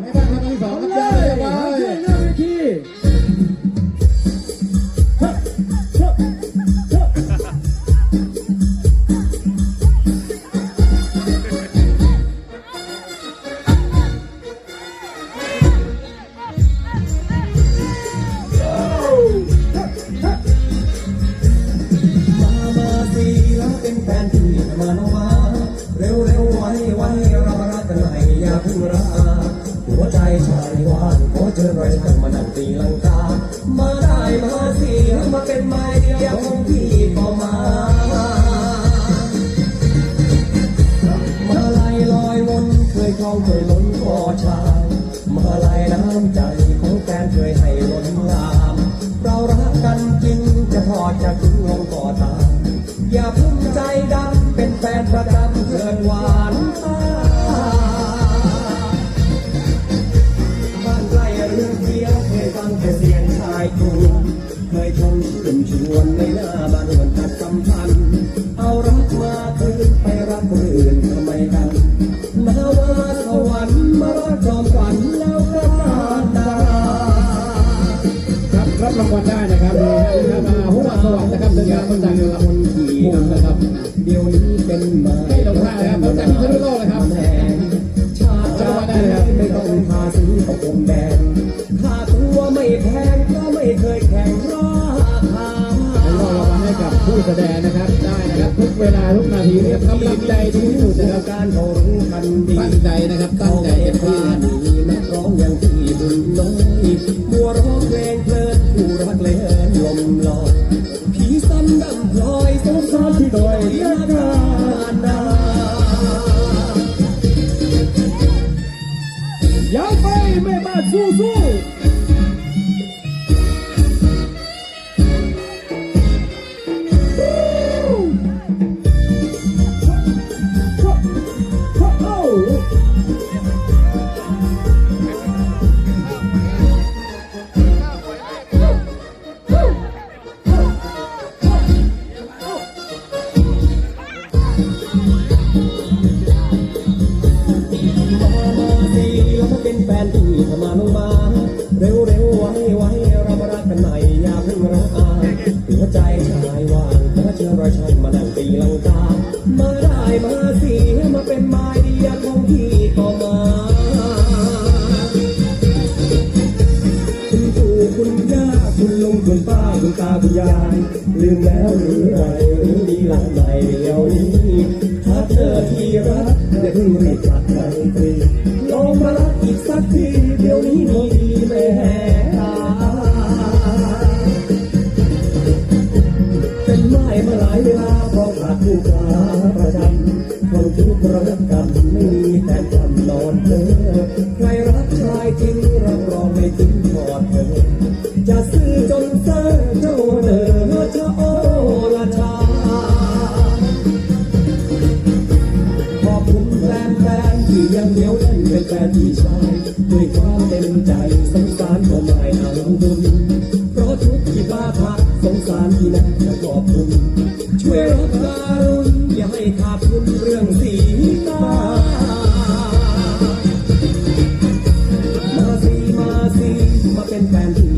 ไม่ได้ ชายว่านขอเชิญรอยช่างมานั่งตีลังกา มาได้มาสิมาเป็นไม้เดียวของพี่ก็มามาลายลอยวนเคยคลองเคยล้นคอชาย มาลายน้ำใจของแฟนเคยให้ล้นลาม เรารักกันจริงจะทอดจะถึงลงก่อตามอย่าพุ่งใจดำเป็นแฟนประจำเกินวา แต่เสียงชายครูเคยชมชื่นชวนในหน้าบ้านวันตัดสัมพันธ์ เอารักมาคืนไปรักคนอื่นทำไมกันนาวาสวรรค์มารักจอมขวัญแล้วก็มาดาครับรับรางวัลได้นะครับนะครับมาหัวสวัสดิ์นะครับเป็นงานประจำของคนขี่นะครับเดี๋ยวนี้เป็นมาไม่ลงท่านะครับมาจากพิษณุโลกนะครับแทนชาติจะได้ไม่ต้องพาซื้อของผมแดง ตัวไม่แพงก็ไม่เคยแข่งราคาแล้วก็รางวัลให้กับผู้แสดงนะครับ ได้นะครับทุกเวลาทุกนาทีนะครับกำลังใจดีที่สุดนะครับการเขารู้กันดีตั้งใจนะครับตั้งใจเต็มที่นะครับมีนักร้องอย่างที่บุญน้อยมัวร้องเพลงเพลินผู้รักเลยลมลอยผีซ้ำดำพลอยสงสารที่ดอยยาดานายาวไปแม่บ้านสู้สู้ พี่ก็มาคุณปู่คุณย่าคุณลุงคุณป้าคุณตาคุณยายลืมแล้วหรือไรหรือดีหลังไหนเดียวนี้ถ้าเธอที่รักอย่าเพิ่งรีบตัดใจตรีลองมารักอีกสักทีเดี๋ยวนี้มีดีแม่ตาเป็นไม้มาหลายเวลา ใครรักชายจริงรับรองไม่ทิ้งทอดเธอ จะซื้อจนเซอร์เจ้าเนอจะโอละชา ขอบคุณแฟนแฟนๆที่ยังเหนียวแน่นเป็นแฟนที่ชายด้วยความเต็มใจสงสารก็ไม่เอาบุญเพราะทุกที่บ้าพักสงสารที่นั่นจะขอบคุณช่วยรักการุณอย่าให้ขาดทุน เป็นแฟนที่